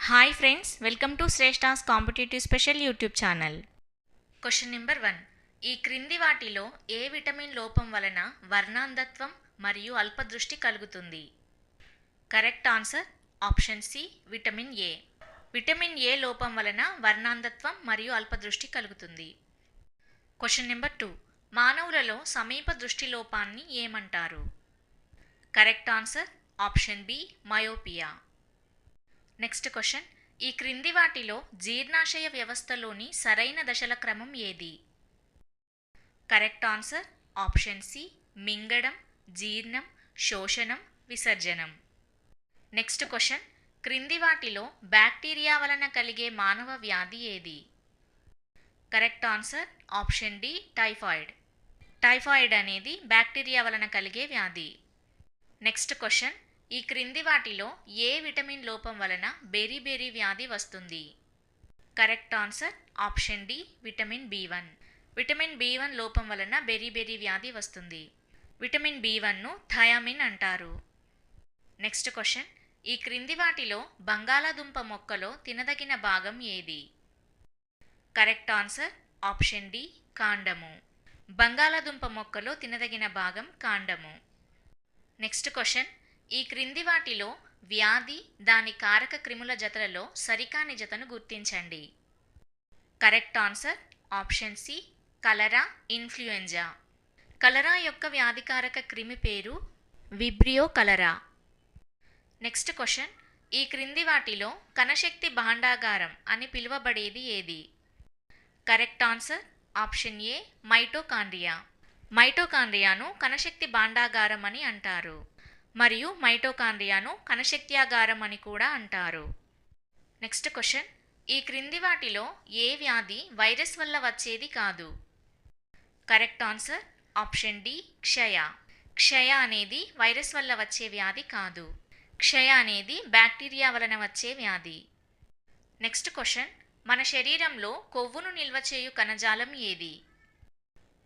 Hi friends welcome to Shreshta's competitive special YouTube channel question number one ఈ క్రింది వాటిలో ఏ vitamin లోపం వలన వర్ణాంధత్వం మరియు అల్పదృష్టి కలుగుతుంది? Correct answer option C vitamin A vitamin A లోపం వలన వర్ణాంధత్వం మరియు అల్పదృష్టి కలుగుతుంది. క్వశ్చన్ నెంబర్ టూ మానవులలో సమీప దృష్టి లోపాన్ని ఏమంటారు? Correct answer option B myopia next question ఈ క్రింది వాటిలో జీర్ణాశయ వ్యవస్థలోని సరైన దశల క్రమం ఏది? కరెక్ట్ ఆన్సర్ ఆప్షన్ సి మింగడం జీర్ణం శోషణం విసర్జనం. నెక్స్ట్ క్వశ్చన్ క్రింది వాటిలో బ్యాక్టీరియా వలన కలిగే మానవ వ్యాధి ఏది? Correct answer option D typhoid typhoid అనేది బ్యాక్టీరియా వలన కలిగే వ్యాధి. నెక్స్ట్ క్వశ్చన్ ఈ క్రింది వాటిలో ఏ విటమిన్ లోపం వలన బెరీబెరీ వ్యాధి వస్తుంది? Correct answer option D vitamin B one. Vitamin B one లోపం వలన బెరీబెరీ వ్యాధి వస్తుంది. విటమిన్ బి వన్ను థయామిన్ అంటారు. Next question. ఈ క్రింది వాటిలో బంగాళాదుంప మొక్కలో తినదగిన భాగం ఏది? కరెక్ట్ ఆన్సర్ ఆప్షన్ డి కాండము. బంగాళాదుంప మొక్కలో తినదగిన భాగం కాండము. Next question. ఈ క్రింది వాటిలో వ్యాధి దాని కారక క్రిముల జతలలో సరికాని జతను గుర్తించండి. Correct answer option C cholera influenza. Cholera యొక్క వ్యాధికారక క్రిమి పేరు విబ్రియో కలరా. నెక్స్ట్ క్వశ్చన్ ఈ క్రింది వాటిలో కణశక్తి భాండాగారం అని పిలువబడేది ఏది? Correct answer option A mitochondria. మైటోకాండ్రియాను కణశక్తి భాండాగారం అని అంటారు. మరియు మైటోకాండ్రియాను కణశక్త్యాగారం అని కూడా అంటారు. నెక్స్ట్ క్వశ్చన్ ఈ క్రింది వాటిలో ఏ వ్యాధి వైరస్ వల్ల వచ్చేది కాదు? కరెక్ట్ ఆన్సర్ ఆప్షన్ డి క్షయ. క్షయ అనేది వైరస్ వల్ల వచ్చే వ్యాధి కాదు. క్షయ అనేది బ్యాక్టీరియా వలన వచ్చే వ్యాధి. నెక్స్ట్ క్వశ్చన్ మన శరీరంలో కొవ్వును నిల్వ చేయు కణజాలం ఏది?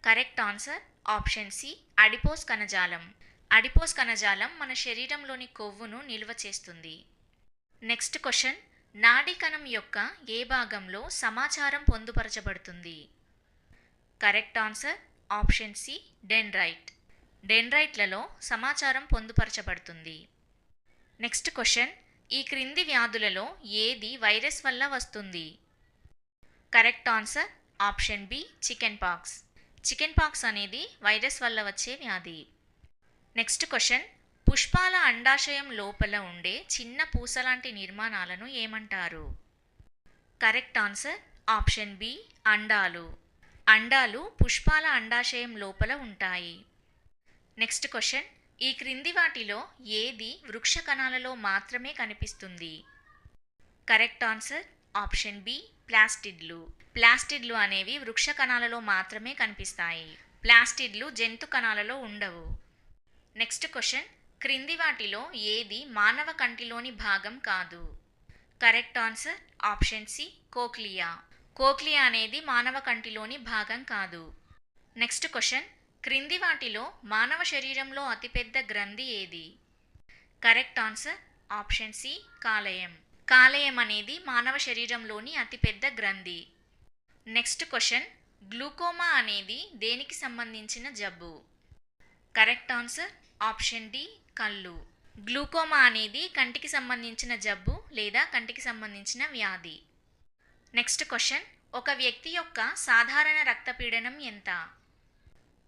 Correct answer option C adipose కణజాలం. అడిపోస్ కణజాలం మన శరీరంలోని కొవ్వును నిల్వ చేస్తుంది. నెక్స్ట్ క్వశ్చన్ నాడీ కణం యొక్క ఏ భాగంలో సమాచారం పొందుపరచబడుతుంది? Correct answer option C dendrite. డెండ్రైట్లలో సమాచారం పొందుపరచబడుతుంది. నెక్స్ట్ క్వశ్చన్ ఈ క్రింది వ్యాధులలో ఏది వైరస్ వల్ల వస్తుంది? Correct answer option B chicken pox. Chicken pox అనేది వైరస్ వల్ల వచ్చే వ్యాధి. నెక్స్ట్ క్వశ్చన్ పుష్పాల అండాశయం లోపల ఉండే చిన్న పూసలాంటి నిర్మాణాలను ఏమంటారు? కరెక్ట్ ఆన్సర్ ఆప్షన్ బి అండాలు. అండాలు పుష్పాల అండాశయం లోపల ఉంటాయి. నెక్స్ట్ క్వశ్చన్ ఈ క్రింది వాటిలో ఏది వృక్ష కణాలలో మాత్రమే కనిపిస్తుంది? కరెక్ట్ ఆన్సర్ ఆప్షన్ బి ప్లాస్టిడ్లు. ప్లాస్టిడ్లు అనేవి వృక్ష కణాలలో మాత్రమే కనిపిస్తాయి. ప్లాస్టిడ్లు జంతు కణాలలో ఉండవు. నెక్స్ట్ క్వశ్చన్ క్రింది వాటిలో ఏది మానవ కంటిలోని భాగం కాదు? Correct answer option C cochlea cochlea అనేది మానవ కంటిలోని భాగం కాదు. నెక్స్ట్ క్వశ్చన్ క్రింది వాటిలో మానవ శరీరంలో అతిపెద్ద గ్రంథి ఏది? కరెక్ట్ ఆన్సర్ ఆప్షన్ సి కాలేయం. కాలేయం అనేది మానవ శరీరంలోని అతిపెద్ద గ్రంథి. నెక్స్ట్ క్వశ్చన్ గ్లూకోమా అనేది దేనికి సంబంధించిన జబ్బు? కరెక్ట్ ఆన్సర్ ఆప్షన్ డి కళ్ళు. గ్లూకోమా అనేది కంటికి సంబంధించిన జబ్బు లేదా కంటికి సంబంధించిన వ్యాధి. నెక్స్ట్ క్వశ్చన్ ఒక వ్యక్తి యొక్క సాధారణ రక్తపీడనం ఎంత?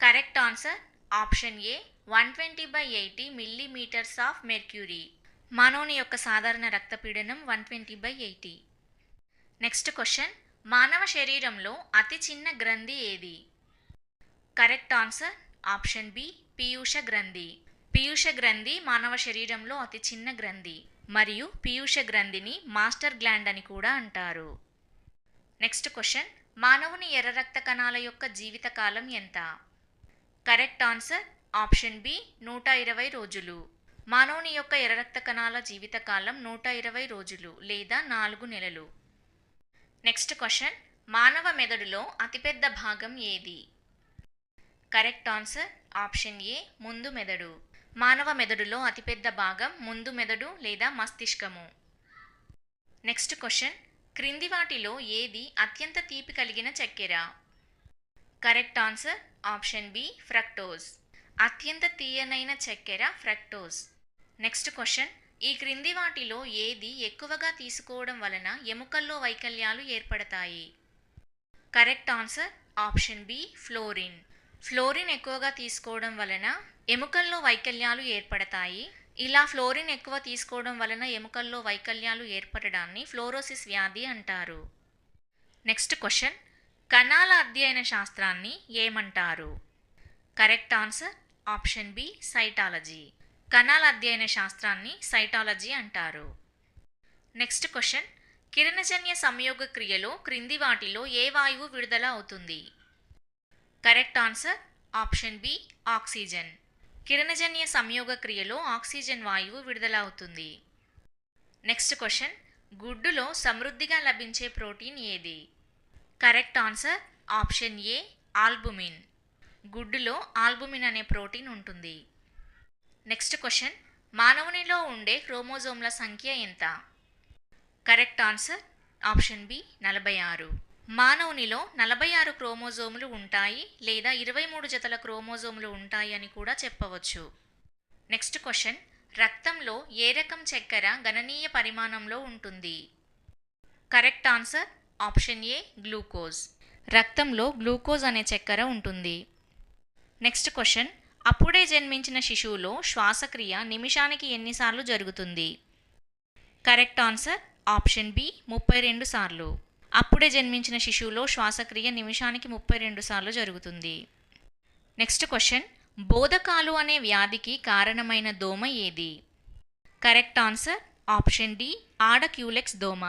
Correct answer option A one twenty by eighty millimetres of mercury. మానవుని యొక్క సాధారణ రక్తపీడనం one twenty by eighty. Next question మానవ శరీరంలో అతి చిన్న గ్రంథి ఏది? కరెక్ట్ ఆన్సర్ ఆప్షన్ బి పీయూష గ్రంథి. పీయూష గ్రంథి మానవ శరీరంలో అతి చిన్న గ్రంథి మరియు పీయూష గ్రంథిని మాస్టర్ గ్లాండ్ అని కూడా అంటారు. నెక్స్ట్ క్వశ్చన్ మానవుని ఎర్ర రక్త కణాల యొక్క జీవితకాలం ఎంత? కరెక్ట్ ఆన్సర్ ఆప్షన్ బి నూట ఇరవై రోజులు. మానవుని యొక్క ఎర్ర రక్త కణాల జీవితకాలం నూట ఇరవై రోజులు లేదా నాలుగు నెలలు. నెక్స్ట్ క్వశ్చన్ మానవ మెదడులో అతిపెద్ద భాగం ఏది? కరెక్ట్ ఆన్సర్ ఆప్షన్ ఏ ముందు మెదడు. మానవ మెదడులో అతిపెద్ద భాగం ముందు మెదడు లేదా మస్తిష్కము. నెక్స్ట్ క్వశ్చన్ క్రింది వాటిలో ఏది అత్యంత తీపి కలిగిన చక్కెర? Correct answer option B fructose అత్యంత తీయనైన చక్కెర ఫ్రక్టోజ్ నెక్స్ట్ క్వశ్చన్ ఈ క్రింది వాటిలో ఏది ఎక్కువగా తీసుకోవడం వలన ఎముకల్లో వైకల్యాలు ఏర్పడతాయి? Correct answer option B fluorine fluorine ఎక్కువగా తీసుకోవడం వలన ఎముకల్లో వైకల్యాలు ఏర్పడతాయి. ఇలా ఫ్లోరిన్ ఎక్కువ తీసుకోవడం వలన ఎముకల్లో వైకల్యాలు ఏర్పడడాన్ని ఫ్లోరోసిస్ వ్యాధి అంటారు. Next question. కణాల అధ్యయన శాస్త్రాన్ని ఏమంటారు? Correct answer option B cytology. కణాల అధ్యయన శాస్త్రాన్ని సైటాలజీ అంటారు. Next question. కిరణజన్య సంయోగ క్రియలో క్రింది వాటిలో ఏ వాయువు విడుదల అవుతుంది? Correct answer option B oxygen. కిరణజన్య సంయోగ క్రియలో ఆక్సిజన్ వాయువు విడుదల అవుతుంది నెక్స్ట్ క్వశ్చన్ గుడ్డులో సమృద్ధిగా లభించే ప్రోటీన్ ఏది? Correct answer option A albumin. గుడ్డులో albumin అనే ప్రోటీన్ ఉంటుంది. నెక్స్ట్ క్వశ్చన్ మానవునిలో ఉండే క్రోమోజోమ్ల సంఖ్య ఎంత? కరెక్ట్ ఆన్సర్ ఆప్షన్ బి నలభై ఆరు. మానవునిలో నలభై ఆరు క్రోమోజోములు ఉంటాయి లేదా ఇరవై మూడు జతల క్రోమోజోములు ఉంటాయి అని కూడా చెప్పవచ్చు. Next question. రక్తంలో ఏ రకం చక్కెర గణనీయ పరిమాణంలో ఉంటుంది? Correct answer option A glucose. రక్తంలో గ్లూకోజ్ అనే చక్కెర ఉంటుంది. Next question. అప్పుడే జన్మించిన శిశువులో శ్వాసక్రియ నిమిషానికి ఎన్నిసార్లు జరుగుతుంది? కరెక్ట్ ఆన్సర్ ఆప్షన్ బి ముప్పై రెండు సార్లు. అప్పుడే జన్మించిన శిశువులో శ్వాసక్రియ నిమిషానికి ముప్పై రెండు సార్లు జరుగుతుంది. నెక్స్ట్ క్వశ్చన్ బోధకాలు అనే వ్యాధికి కారణమైన దోమ ఏది? కరెక్ట్ ఆన్సర్ ఆప్షన్ డి ఆడ క్యూలెక్స్ దోమ.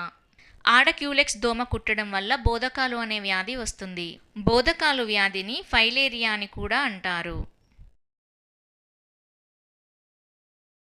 ఆడ క్యూలెక్స్ దోమ కుట్టడం వల్ల బోధకాలు అనే వ్యాధి వస్తుంది. బోధకాలు వ్యాధిని ఫైలేరియా అని కూడా అంటారు.